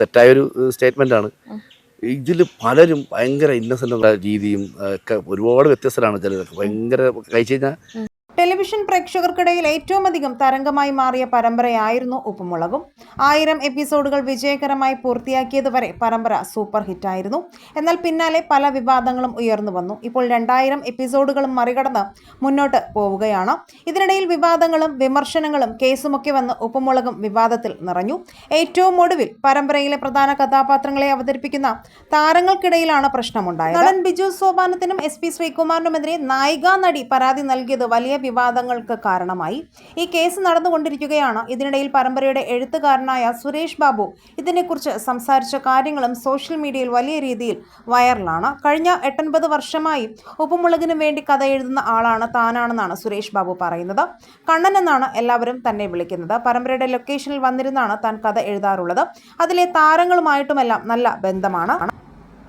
തെറ്റായൊരു statement ആണ് ഇതിൽ പലരും ഭയങ്കര ഇന്നസെന്റ് രീതിയും ഒക്കെ ഒരുപാട് വ്യത്യസ്തരാണ് ചിലരൊക്കെ. ഭയങ്കര കഴിച്ചു കഴിഞ്ഞാൽ ടെലിവിഷൻ പ്രേക്ഷകർക്കിടയിൽ ഏറ്റവും അധികം തരംഗമായി മാറിയ പരമ്പരയായിരുന്നു ഉപ്പുമുളകും. ആയിരം എപ്പിസോഡുകൾ വിജയകരമായി പൂർത്തിയാക്കിയതുവരെ പരമ്പര സൂപ്പർ ഹിറ്റായിരുന്നു. എന്നാൽ പിന്നാലെ പല വിവാദങ്ങളും ഉയർന്നു വന്നു. ഇപ്പോൾ രണ്ടായിരം എപ്പിസോഡുകളും മറികടന്ന് മുന്നോട്ട് പോവുകയാണ്. ഇതിനിടയിൽ വിവാദങ്ങളും വിമർശനങ്ങളും കേസുമൊക്കെ വന്ന് ഉപ്പുമുളകും വിവാദത്തിൽ നിറഞ്ഞു. ഏറ്റവും ഒടുവിൽ പരമ്പരയിലെ പ്രധാന കഥാപാത്രങ്ങളെ അവതരിപ്പിക്കുന്ന താരങ്ങൾക്കിടയിലാണ് പ്രശ്നമുണ്ടായത്. നടൻ ബിജു സോപാനത്തിനും എസ് പി ശ്രീകുമാറിനുമെതിരെ നായികാ നടി പരാതി നൽകിയത് വലിയ വിവാദങ്ങൾക്ക് കാരണമായി. ഈ കേസ് നടന്നുകൊണ്ടിരിക്കുകയാണ്. ഇതിനിടയിൽ പരമ്പരയുടെ എഴുത്തുകാരനായ സുരേഷ് ബാബു ഇതിനെക്കുറിച്ച് സംസാരിച്ച കാര്യങ്ങളും സോഷ്യൽ മീഡിയയിൽ വലിയ രീതിയിൽ വൈറലാണ്. കഴിഞ്ഞ എട്ടൊൻപത് വർഷമായി ഉപ്പുമുളകിനു വേണ്ടി കഥ എഴുതുന്ന ആളാണ് താനാണെന്നാണ് സുരേഷ് ബാബു പറയുന്നത്. കണ്ണൻ എന്നാണ് എല്ലാവരും തന്നെ വിളിക്കുന്നത്. പരമ്പരയുടെ ലൊക്കേഷനിൽ വന്നിരുന്നാണ് താൻ കഥ എഴുതാറുള്ളത്. അതിലെ താരങ്ങളുമായിട്ടുമെല്ലാം നല്ല ബന്ധമാണ്.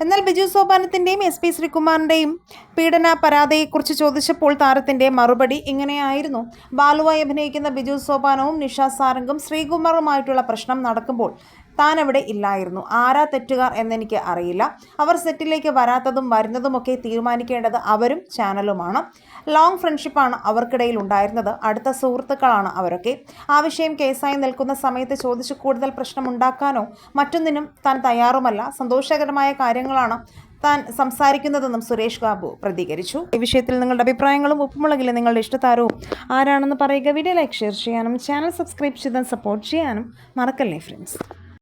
എന്നാൽ ബിജു സോപാനത്തിന്റെയും എസ് പി ശ്രീകുമാറിന്റെയും പീഡന പരാതിയെക്കുറിച്ച് ചോദിച്ചപ്പോൾ താരത്തിന്റെ മറുപടി ഇങ്ങനെയായിരുന്നു. ബാലുവായി അഭിനയിക്കുന്ന ബിജു സോപാനവും നിഷ സാരംഗും ശ്രീകുമാറുമായിട്ടുള്ള പ്രശ്നം നടക്കുമ്പോൾ താൻ അവിടെ ഇല്ലായിരുന്നു. ആരാ തെറ്റുകാർ എന്നെനിക്ക് അറിയില്ല. അവർ സെറ്റിലേക്ക് വരാത്തതും വരുന്നതുമൊക്കെ തീരുമാനിക്കേണ്ടത് അവരും ചാനലുമാണ്. ലോങ് ഫ്രണ്ട്ഷിപ്പാണ് അവർക്കിടയിൽ ഉണ്ടായിരുന്നത്. അടുത്ത സുഹൃത്തുക്കളാണ് അവരൊക്കെ. ആ വിഷയം കേസായി നിൽക്കുന്ന സമയത്ത് ചോദിച്ച് കൂടുതൽ പ്രശ്നം ഉണ്ടാക്കാനോ മറ്റൊന്നിനും താൻ തയ്യാറുമല്ല. സന്തോഷകരമായ കാര്യങ്ങളാണ് താൻ സംസാരിക്കുന്നതെന്നും സുരേഷ് ബാബു പ്രതികരിച്ചു. ഈ വിഷയത്തിൽ നിങ്ങളുടെ അഭിപ്രായങ്ങളും ഉപ്പുമുളകിലെ നിങ്ങളുടെ ഇഷ്ടതാരവും ആരാണെന്ന് പറയുക. വീഡിയോ ലൈക്ക് ഷെയർ ചെയ്യാനും ചാനൽ സബ്സ്ക്രൈബ് ചെയ്ത് സപ്പോർട്ട് ചെയ്യാനും മറക്കല്ലേ ഫ്രണ്ട്സ്